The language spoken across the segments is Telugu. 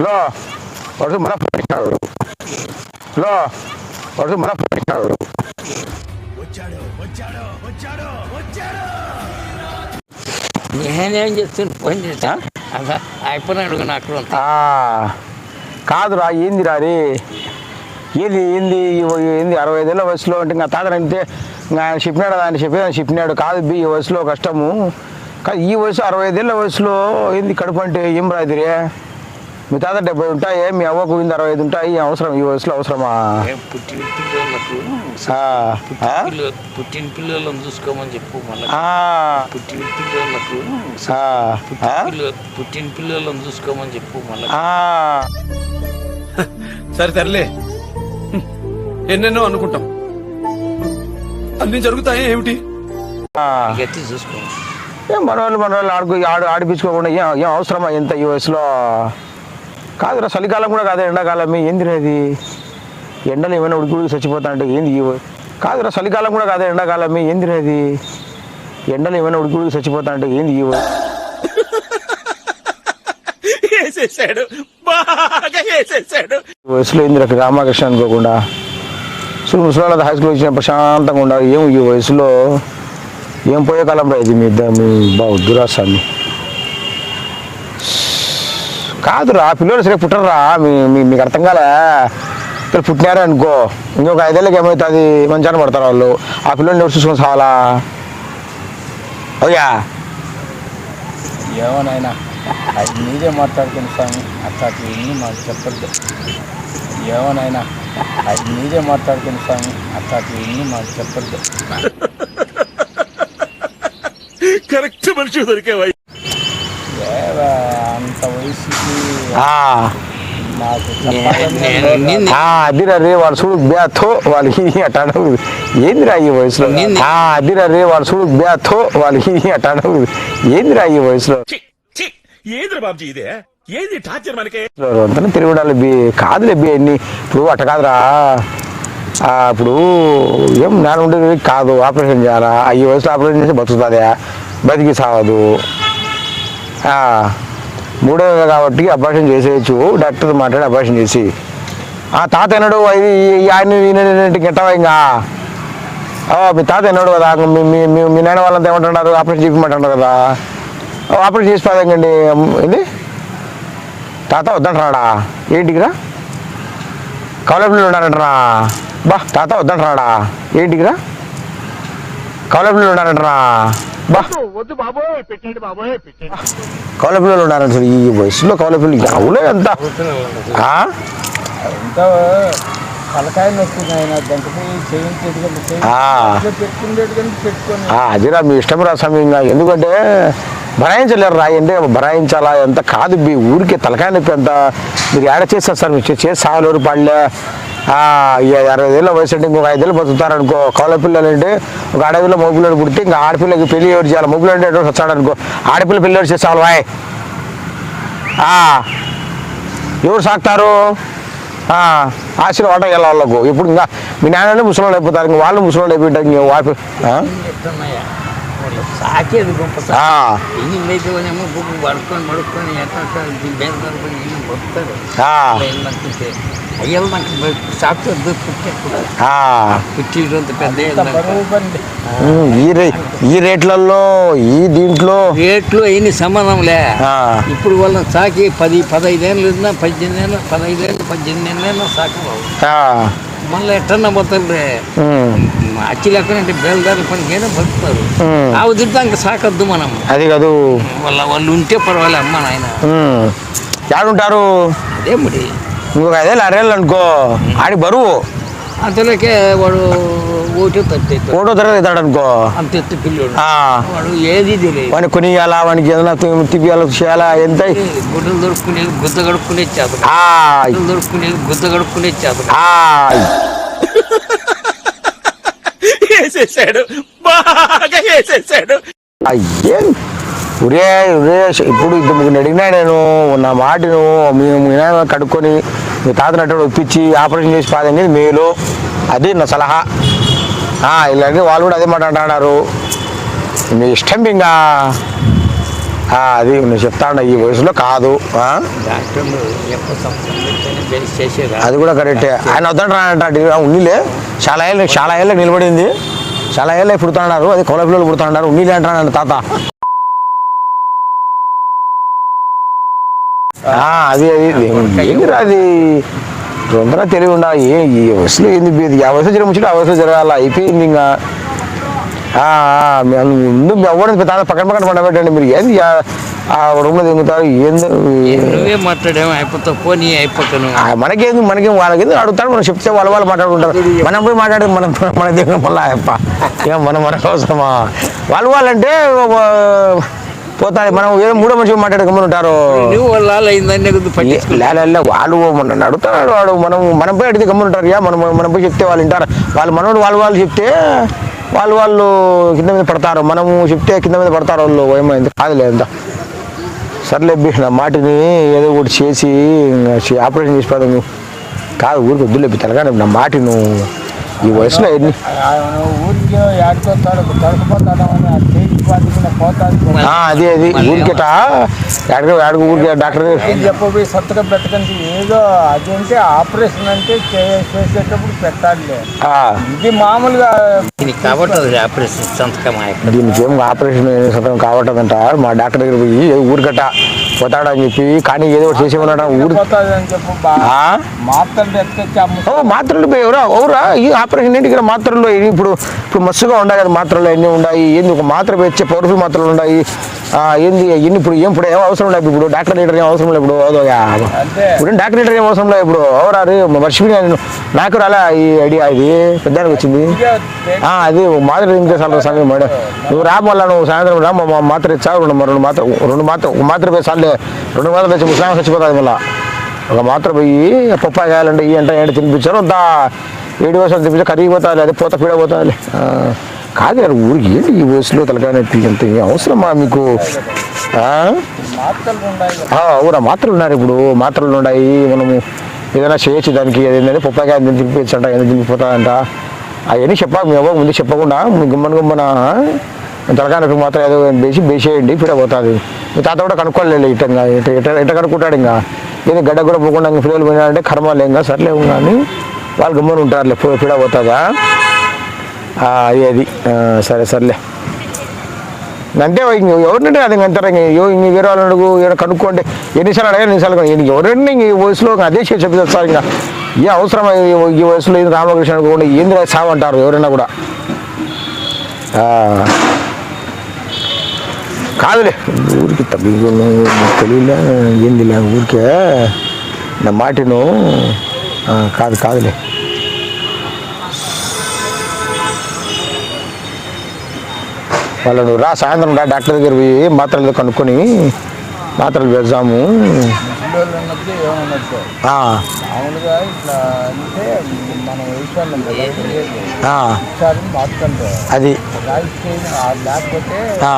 లో వాడు మన పెట్టాడు లో వాడు మన పెట్టాడు నేనేం చెప్తున్నా ఫోన్ అదా అయిపోయినాడు నాకు ఆ, కాదురా ఏందిరా రే ఏంది ఏంది ఏంది అరవై ఐదేళ్ళ వయసులో అంటే ఇంకా తాత అంటే ఇంకా ఆయన చెప్పినాడు? ఆయన చెప్పి ఆయన చెప్పినాడు. కాదు బి ఈ వయసులో కష్టము. కాదు ఈ వయసు అరవై ఐదేళ్ళ వయసులో ఏంది కడుపు అంటే? ఏం రాదురే మీ తాత డెబ్బై ఉంటాయి మీ అవ్వకు ఇంది అరవై ఐదు ఉంటాయి ఏం అవసరం ఈ వయసులో అవసరమా? పుట్టిన పిల్లలకు పుట్టిన పిల్లలను చూసుకోమని చెప్పు పుట్టిన పిల్లలకు పుట్టిన పిల్లలను చూసుకోమని చెప్పు మళ్ళీ. ఆ. సరే తరలే ఎన్నెన్నో అనుకుంటాం. అన్ని జరుగుతాయి ఏమిటి? ఆ. గట్టి చూసుకో. ఏం మనవాళ్ళు మనవాళ్ళు ఆడుకు ఆడు ఆడిపించుకోకుండా ఏం ఏం అవసరమా ఎంత ఈ వయసులో? కాదురా చలికాలం కూడా కాదు ఎండాకాలం ఏందిరేది ఎండలు ఏమైనా ఉడికి ఉడికి చచ్చిపోతా అంటే ఏంది కాదురా చలికాలం కూడా కాదు ఎండాకాలం ఏందిరేది ఎండలు ఏమైనా ఉడికి ఉడికి చచ్చిపోతా అంటే ఏంది బాగా వయసులో ఏంది రక రామకృష్ణ అనుకోకుండా? సో ముసలి హై స్కూల్ వచ్చిన ప్రశాంతంగా ఉండాలి. ఏం ఈ వయసులో? ఏం పోయే కాలం రా ఇది మీ మీ బావు దురాసాన్ని కాదురా పిల్లలు సరే పుట్టరురా మీకు అర్థం కాలే? ఇక్కడ పుట్టినారే అనుకో. ఇంకొక ఐదేళ్ళకి ఏమవుతుంది? మంచాన పడతారు వాళ్ళు. ఆ పిల్లల్ని ఎవరు చూసుకొని సావాలా? అయ్యా ఏమోనైనా అది మీరే మాట్లాడుకుని స్వామి. అట్లాంటి ఎన్ని మాకు చెప్పద్దు. ఏమోనైనా అది మీరే మాట్లాడుకుని స్వామి. అట్లాంటి ఎన్ని మాకు చెప్పద్దు. కరెక్ట్ మనిషి దొరికేవా అదిరా రే వాడు చూడు బ్యాథో వాళ్ళకి అనకూడదు. ఏందిరా ఈ వయసులో? అదిరా రే వాడు చూడు బ్యాథో వాళ్ళకి అనకూడదు. ఏందిరా ఈ వయసులో? ఏది బాబుజీ ఇదే? ఏది టార్చర్ మనకే? అంతా తిరుగుడాలి బి. కాదులే బి అన్ని. ఇప్పుడు అట్ట కాదురా. ఆ, ఇప్పుడు ఏం నేను ఉండేది కాదు ఆపరేషన్ చేయాలా? ఈ వయసులో ఆపరేషన్ చేసి బతుకుతుందా? బతికి సావదు. మూడో కాబట్టి అబార్షన్ చేసేయచ్చు. డాక్టర్ మాట్లాడి అబార్షన్ చేసి. ఆ తాత ఎన్నడు ఇది ఆయన ఈయన గెట్టవా ఇంకా? మీ తాత ఎన్నడు కదా మీ మీ మీ నాయన వాళ్ళంతా ఏమంటున్నారు? ఆపరేషన్ చేయమంటున్నారు కదా. ఆపరేషన్ చేసి పదండి ఏంది? తాత వద్దంటున్నాడా? ఏంటికిరా కౌలపిల్లలు ఉన్నారంటరా బా తాత వద్దంటున్నాడా? ఏంటికిరా కౌలపిల్లలు ఉన్నారంటరా వద్దు బాబోయ్ పెట్టండి బాబోయ్ పెట్టండి. కౌలపిల్లలు ఉన్నారంట ఈ వయసులో కౌలపిల్లలు అవులే ఎంత అదిరా మీ ఇష్టం రా స్వామి ఇంకా ఎందుకంటే భరాయించలేరు రా అంటే భరాయించాలా ఎంత కాదు మీ ఊరికి తలకాయ నొప్పి ఎంత? మీరు ఏడ చేస్తారు సార్ మీరు చేసి సాగలేరు పడలే అరవై ఏళ్ళ వయసు అంటే ఇంకొక ఐదేళ్ళు బతుకుతారనుకో కౌల పిల్లలు అంటే ఒక అడవిలో మగపిల్లడు పుడితే ఇంకా ఆడపిల్లకి పెళ్ళి ఎవరు చేయాలి? మగపిల్లడు అంటే ఎటు వచ్చాడనుకో ఆడపిల్ల పెళ్ళి ఎవరు చేసేవాళ్ళు వాయ్ ఎవరు సాగుతారు ఆశీర్వాదం వెళ్ళాలి వాళ్ళకు. ఇప్పుడు ఇంకా మీ నాన్ననే ముసలి అయిపోతారు ఇంకా వాళ్ళు ముసలి అయిపోయింటారు ఇంకా వాపి సాకేది గొప్ప బుక్ పడుకొని ఎట్లా పడుతారు నాకు పెద్ద ఈ రే ఈ రేట్లలో ఈ దీంట్లో రేట్లు అయిన సంబంధంలే ఇప్పుడు వాళ్ళని సాకి పది పదహైదేళ్ళు పద్దెనిమిది ఏళ్ళు పదహైదేళ్ళు పద్దెనిమిది ఏళ్ళు ఆ, మళ్ళీ ఎట్టన్నా పోతారు అచ్చి లెక్కనంటే బేల్దారుల పనికి ఏదో బతుకుతారు. ఆ వదిలితే సాకద్దు మనం. అది కాదు. వాళ్ళ వాళ్ళు ఉంటే పర్వాలే అమ్మ నాయన. ఉమ్, యాడుంటారు? అదే మరి. ఇంకొక ఐదేళ్ళు అరేళ్ళు అనుకో. ఆడి బరువు. అంతలోకే వాడు ఓటు తరగతి అనుకో అంత ఎత్తు పిల్లోడు. ఆ, వాడు ఏది తెలియదు. వాడిని కొనియాలా వానికి ఏదైనా తిప్పియాలా చేయాలా ఎంత గుడ్డలు దొరుకునేది గుద్ద గడుక్కునే చేత ఆ, గుడ్డలు దొరుకునేది గుద్ద చేత ఆ, వేసేసాడు. బాగా వేసేసాడు. ఒరే ఒరే ఇప్పుడు ఇది మీకు అడిగినా నేను నా మాట నువ్వు మీ మీ నాయన కడుక్కొని మీ తాతను అటు ఒప్పించి ఆపరేషన్ చేసి పాదండి మేలు. అది నా సలహా. ఇలాగే వాళ్ళు కూడా అదే మాట అంటున్నారు. మీ ఇష్టం ఇంకా. అది నేను చెప్తాను ఈ వయసులో కాదు. అది కూడా కరెక్టే. ఆయన వద్దంటారంట ఉన్నీలే. చాలా ఏళ్ళు చాలా ఏళ్ళకి నిలబడింది. చాలా ఏళ్ళ పుడుతున్నారు. అది కొల పిల్లలు పుడుతున్నారు. ఉన్నీలే అంటాడు తాత. అది అది అది? తొందర తెలివి ఉండా ఏ ఈ వయసులో ఏంది ఆ వయసు జరగచ్చు ఆ వయసులో జరగాల అయిపోయింది ఇంకా. ముందు మీ ఎవరిని తాత పక్కన పక్కన పండబెట్టండి మీరు. ఏంది ఆ- రూమ్లో దిగుతారు ఏంది? నువ్వే మాట్లాడేమో అయిపోతావు పోనీ అయిపోతాను మనకేంది మనకేం వాళ్ళకేంది? అడుగుతాడు మనం చెప్తే వాళ్ళ వాళ్ళు మాట్లాడుకుంటారు. మనం పోయి మాట్లాడేది మనం మన దగ్గర మళ్ళీ అప్ప ఏం మనం మనకు అవసరమా? వాళ్ళు వాళ్ళంటే పోతాయి. మనం ఏదో మూడో మనిషి మాట్లాడుకోమని ఉంటారు. నువ్వు వాళ్ళ మన అడుగుతాడు వాడు. మనం మనం పోయి అడిగితే గమ్మునుంటారు యా మనం మనం పోయి చెప్తే వాళ్ళు వింటారు. వాళ్ళు మనోడు వాళ్ళు వాళ్ళు చెప్తే వాళ్ళు వాళ్ళు కింద మీద పడతారు. మనము చెప్తే కింద మీద పడతారు వాళ్ళు. ఏమైంది కాదులే ఎంత సర్లే నా మాటిని ఏదో ఒకటి చేసి ఆపరేషన్ నువ్వు. కాదు ఊరికి వద్దులేపి తెలగానే నా మాటి నువ్వు ఈ వయసులో ఎన్ని? ఊరికి ఆడుకోతాడు తడుకుపోతాడు అని ఆ చేతి పాటికి పోతాడు ఆ, అది అది. ఊరికేట? ఎడగ ఎడగ ఊరికి డాక్టర్ చెప్పబోయి సత్తగా పెట్టకండి ఏదో అదేంటే ఆపరేషన్ అంటే చేసేటప్పుడు పెట్టాలిలే. ఆ, ఇది మామూలుగా దీనికి కాబట్టి అది ఆపరేషన్ సంతకం దీనికి ఏం ఆపరేషన్ సతం కావట్లేదంట మా డాక్టర్ దగ్గర పోయి ఏ ఊరికట పోతాడని చెప్పి కానీ ఏదో ఒకటి చేసేమన్నాడు ఊరి పోయి ఎవరా? ఎవరా ఆపరేషన్ ఏంటి ఇక్కడ మాత్రలు ఇప్పుడు ఇప్పుడు మస్తుగా ఉన్నాయి కదా మాత్రలు ఎన్ని ఉన్నాయి ఏంది ఒక మాత్ర వచ్చే పవర్ఫుల్ మాత్రలు ఉన్నాయి ఏంది? ఎన్ని ఇప్పుడు ఏం ఇప్పుడు ఏం అవసరం లేదు ఇప్పుడు. డాక్టర్ లీటర్ ఏం అవసరం లేదు ఇప్పుడు. ఇప్పుడు డాక్టర్ లీటర్ ఏం అవసరం లేదు ఇప్పుడు. ఎవరారు మర్చిపోయినా నేను నాకు రాలే ఈ ఐడియా ఇది. పెద్దానికి వచ్చింది. అది మాత్ర ఇంకే సమయం మేడం? నువ్వు రా మళ్ళా నువ్వు సాయంత్రం రా మా- మాత్ర ఇచ్చా రెండు రెండు మాత్ర రెండు మాత్ర మాత్ర పోయి సార్లే రెండు మాత్ర తెచ్చి ముసలాం చచ్చిపోతుంది మళ్ళా. ఒక మాత్ర పోయి పప్పాయి కాయాలంటే ఈ అంటే ఏంటి తినిపించారు? అంత ఏడు వయసు తినిపించి కరిగిపోతాలి అది పోత పీడపోతాలి కాదు గారు ఊరికి ఏంటి ఈ వయసులో తలకాయనొప్పి? ఎంత ఏం అవసరమా మీకు? అవునా మాత్రలు ఉన్నారు ఇప్పుడు మాత్రలు ఉన్నాయి. మనము ఏదైనా చేయొచ్చు దానికి. ఏదైనా పప్పాయి కాయ తినిపించంట ఏదైనా తినిపోతాయంట అవన్నీ చెప్పాక మీ అవ్వ ముందు చెప్పకుండా మీ గుమ్మన గుమ్మన తలకాయనకు మాత్రం ఏదో బేసి బేసేయండి పీడపోతుంది మీ తాత కూడా కనుక్కోలేదు ఇట్టంగా ఇట్ట ఇట్ట కనుక్కుంటాడు ఇంకా? ఏది గడ్డ కూడా పోకుండా ఇంక పిల్లలు పోయినాడంటే కర్మ ఇంకా సర్లే కానీ వాళ్ళు గమ్మని ఉంటారులే పో- పిడ పోతుందా? అది అది సరే సర్లే. అంటే ఇంక ఎవరినంటే అది అంటారు ఇంక ఇంక వేరే వాళ్ళు అడుగు కనుక్కోండి. ఎన్నిసార్లు అడగా ఎన్నిసార్లు ఇంక ఎవరైనా ఇంక ఈ వయసులో అదే చెప్పి సార్ ఇంకా. ఏ అవసరం ఈ- వయసులో ఇది రామకృష్ణ అనుకోండి ఏంది రా సావు అంటారు ఎవరైనా కూడా. కాదులే. ఊరికి తగ్గి తెలియలే ఏందిలే ఊరికే. నా మాటను కాదు కాదులే. వాళ్ళు నువ్వు రా సాయంత్రం రా డాక్టర్ దగ్గర పోయి మాత్రలు కనుక్కొని మాత్రలు వేద్దాము అది ఆ.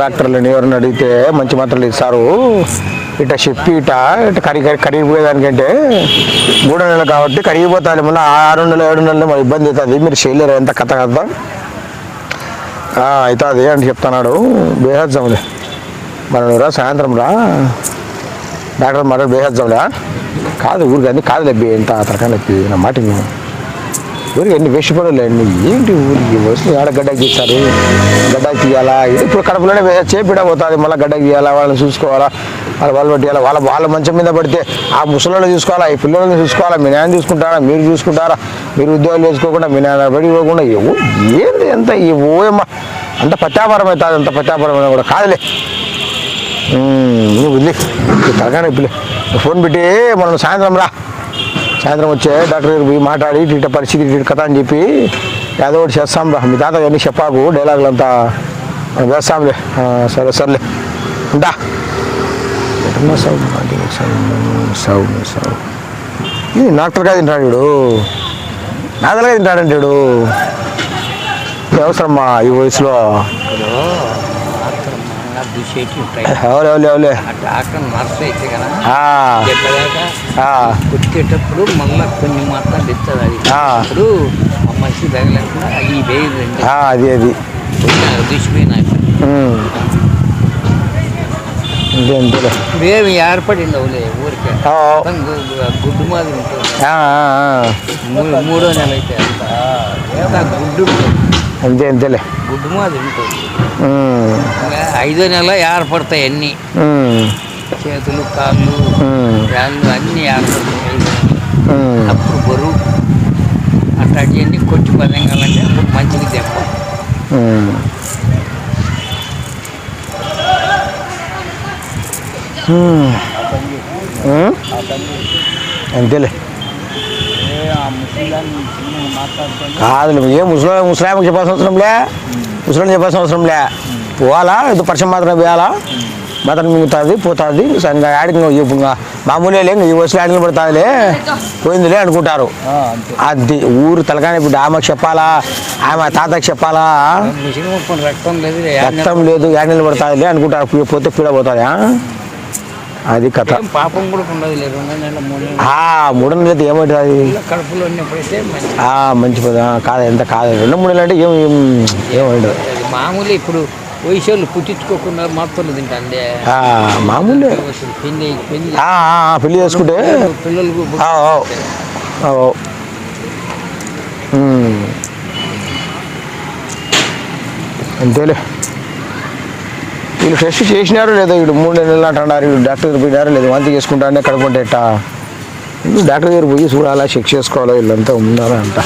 డాక్టర్లని ఎవరిని అడిగితే మంచి మాత్రలు ఇస్తారు. ఇట చెప్పి ఇట ఇట కరిగి కరిగిపోయేదానికంటే మూడు నెలలు కాబట్టి కరిగిపోతాయి మళ్ళీ ఆరు నెలలు ఏడు నెలలు మరి ఇబ్బంది అవుతుంది. మీరు చేయలేరు? ఎంత కథ కదా అవుతుంది అని చెప్తున్నాడు. బేహద్దాంలే మనం రా సాయంత్రం రా. డాక్టర్ మాట బేహద్దాంలే కాదు ఊరికి అన్ని కాదు లెబ్బి ఎంత తరకాయ లెప్పి నా మాట ఊరికి ఎన్ని వేసిపోలేదు ఏంటి ఊరికి వస్తుంది ఆడ గడ్డకి తీస్తారు? గడ్డకి తీయాలా? ఇప్పుడు కడపలోనే వే- పోతుంది మళ్ళీ గడ్డకి తీయాలా? వాళ్ళని చూసుకోవాలా? వాళ్ళ వాళ్ళు పట్టియాలా? వాళ్ళ వాళ్ళ మంచం మీద పడితే ఆ ముసలిని చూసుకోవాలా? ఈ పిల్లల్ని చూసుకోవాలా? మీ నాయన చూసుకుంటారా? మీరు చూసుకుంటారా? మీరు ఉద్యోగాలు చేసుకోకుండా మీ నాయన బడి పోకుండా ఏవో ఏంది ఎంత ఈ ఓయమ్మ? అంత పత్యాపారం అవుతుంది అంత పత్యాపారం కూడా కాదులే. నువ్వు వదిలే తరగానే ఇప్పుడు ఫోన్ పెట్టి మనం సాయంత్రం రా. సాయంత్రం వచ్చే డాక్టర్ గారికి పోయి మాట్లాడి ఇట పరిస్థితి ఇటు కథ అని చెప్పి ఏదో ఒకటి చేస్తాం రా. మీ తాత అన్నీ చెప్పాకు డైలాగులు అంతా. వేస్తాంలే సరే సర్లే. ఉంటా ఎటున్నా సాగు ఇది తింటాడు వీడు? నాదలుగా తింటాడంటాడు అవసరమ్మా ఈ వయసులో. ఆ డాక్టర్ నర్స్ అయితే కదా ఆ, చెప్పలేక ఆ, కుట్టేటప్పుడు మళ్ళీ కొన్ని మాత్రం ఇస్తుంది అది. ఆ. అప్పుడు ఆ మనిషి తగలేకుండా ఈ ఆ, అది అది. ఇప్పుడు ఏమి ఏర్పడింది అవులే ఊరికే. గుడ్డు మాదిరి ఉంటుంది. మూ- మూడో నెల అయితే గుడ్డు అంతే అంతేలే గుడ్డు మాదిరి ఉంటుంది ఐదో నెల ఏర్పడతాయి అన్నీ. చేతులు కాళ్ళు. వేళ్ళు అన్నీ ఏర్పడతాయి. అప్పుడు బరువు అట్లాంటివన్నీ కొట్టి పదంగాలంటే దెబ్బ. ఉమ్. ఉమ్. అంతేలే కాదు ఏ ముసలి ముసలామకి చెప్పాల్సిన అవసరంలే ముసలి చెప్పాల్సిన అవసరంలే పోవాలా? ఇది పరిచయం మాత్రం వేయాలా? మాత్రం మిగుతుంది పోతుంది. ఆడికి ఇప్పుడు మామూలే ఇంకా ఈ వయసులో ఆడికి పడుతుందిలే పోయిందిలే అనుకుంటారు. అది ఊరు తలకాని ఇప్పుడు ఆమెకు చెప్పాలా? ఆమె తాతకి చెప్పాలా? రక్తం లేదు రక్తం లేదు ఏడు నెలలు పడుతుందిలే అనుకుంటారు. పోతే పీడ పోతుంది అది కథ. పాపం కూడా ఉండదు మూడు నెలల. నెలలు ఏమవుతుంది కడుపులో ఉన్నప్పుడైతే మంచి మంచి కాదు ఎంత కాదు. రెండు మూడు నెలలు అంటే ఏం ఏమండదు అది మామూలు ఇప్పుడు వయసు పుట్టించుకోకుండా మాత్రలు మామూలే. పెళ్ళి పెళ్ళి చేసుకుంటే. ఉమ్. అంతేలే. వీళ్ళు టెస్ట్ చేసినారో లేదో వీడు మూడు నెలలు అంటున్నారు వీడు డాక్టర్ దగ్గర పోయినారో లేదు వంతి చేసుకుంటానే కడుకుంటేట డాక్టర్ దగ్గర పోయి చూడాలా చెక్ చేసుకోవాలా వీళ్ళంతా ఉన్నారా అంట.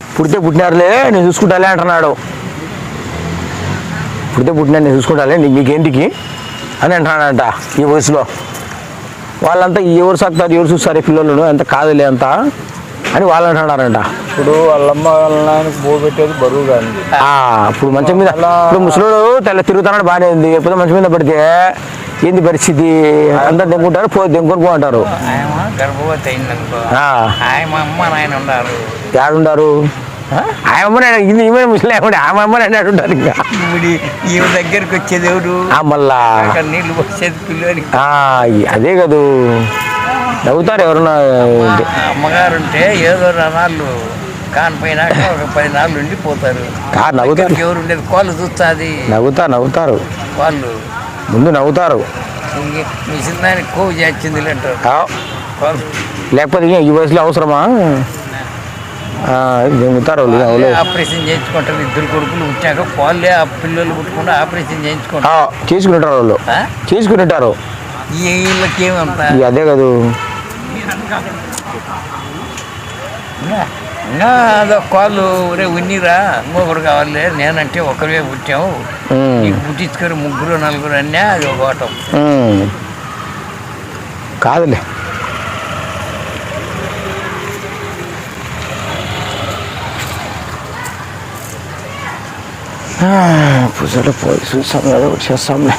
పుడితే పుట్టినారులే నేను చూసుకుంటాలే అంటున్నాడు. పుడితే పుట్టినా నేను చూసుకుంటాలే నీకేంటికి? మీకేంటికి అని అంటున్నాడంట ఈ వయసులో వాళ్ళంతా ఎవరు సాగుతారు ఎవరు చూస్తారు ఈ పిల్లలను అంత కాదులే అంత అని వాళ్ళు అంటున్నారంట ఇప్పుడు వాళ్ళమ్మ వాళ్ళ నాయనకి బో పెట్టేది బరువు కానీ ఆ, ఇప్పుడు మంచం మీద ఇప్పుడు ముసలోడు తెల్ల తిరుగుతున్నాడు బాగానే ఉంది. ఎప్పుడు మంచం మీద పడితే ఏంది పరిస్థితి? అందరు దెంగుంటారు పో దెంగుకొని పో అంటారు. ఆయన గర్భవతి అయిందనుకో. ఆయన అమ్మ నాయన ఉన్నారు ఏడుంటారు ఆయమ్మ ఇది ఈమె ముసలి ఆమె అమ్మ అన్నాడు ఉంటారు ఇంకా. ఇప్పుడు ఈమె దగ్గరికి వచ్చేది ఎవరు? మళ్ళా. అక్కడ నీళ్ళు పోసేది పిల్లలకి ఆ, అదే కదూ. నవ్వుతారు ఎవరన్నా? మా అమ్మగారు ఉంటే ఏదో నాళ్ళు కానిపోయినాక ఒక పది నాళ్ళు ఉండి పోతారు కా నవ్వుతారు. దగ్గరికి ఎవరు ఉండేది? కోళ్ళు చూస్తుంది. నవ్వుతారు నవ్వుతారు. వాళ్ళు ముందు నవ్వుతారు. ఇంక మిషన్ దానికి కోవి చేసింది అంటారు. లేకపోతే ఈ వయసులో అవసరమా? దెంగుతారు వాళ్ళు? ఆపరేషన్ చేయించుకుంటారు. ఇద్దరు కొడుకులు వచ్చాక కోళ్ళే ఆ పిల్లలు పుట్టకుండా ఆపరేషన్ చేయించుకుంటారు. చేసుకుంటారు వాళ్ళు? చేసుకుంటారు అదే కదూ. అదో కాళ్ళు రే ఉన్నిరా ఇంకొకరు కావాలి నేనంటే ఒకరే పుట్టాము. ఉమ్, నీకు పుట్టించుకొని ముగ్గురు నలుగురు అన్నా అది ఒక. కాదులే. ఆ, పూజలో పోయి చూసాం ఏదో ఒకటి చేస్తాంలే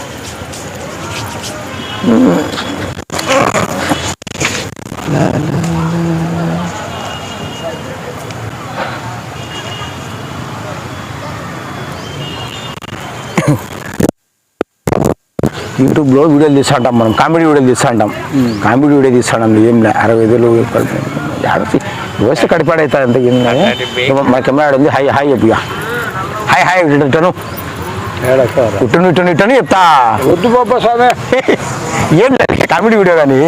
యూట్యూబ్లో వీడియోలు తీస్తా ఉంటాం మనం కామెడీ వీడియోలు తీస్తా ఉంటాం కామెడీ వీడియో తీస్తా ఉంటాం ఏం లే అరవై వేలు వ్యవస్థ కడిపాడైతే అంత ఏం కాదు. ఏమో మా కెమెరా ఉంది హాయ్ హాయ్ చెప్పి ఇక. హాయ్ హాయ్ ఇటు ఇటను ఇటను ఇటను ఇటను చెప్తా. వద్దు బాబా స్వామి. ఏం కామెడీ వీడియో కానీ?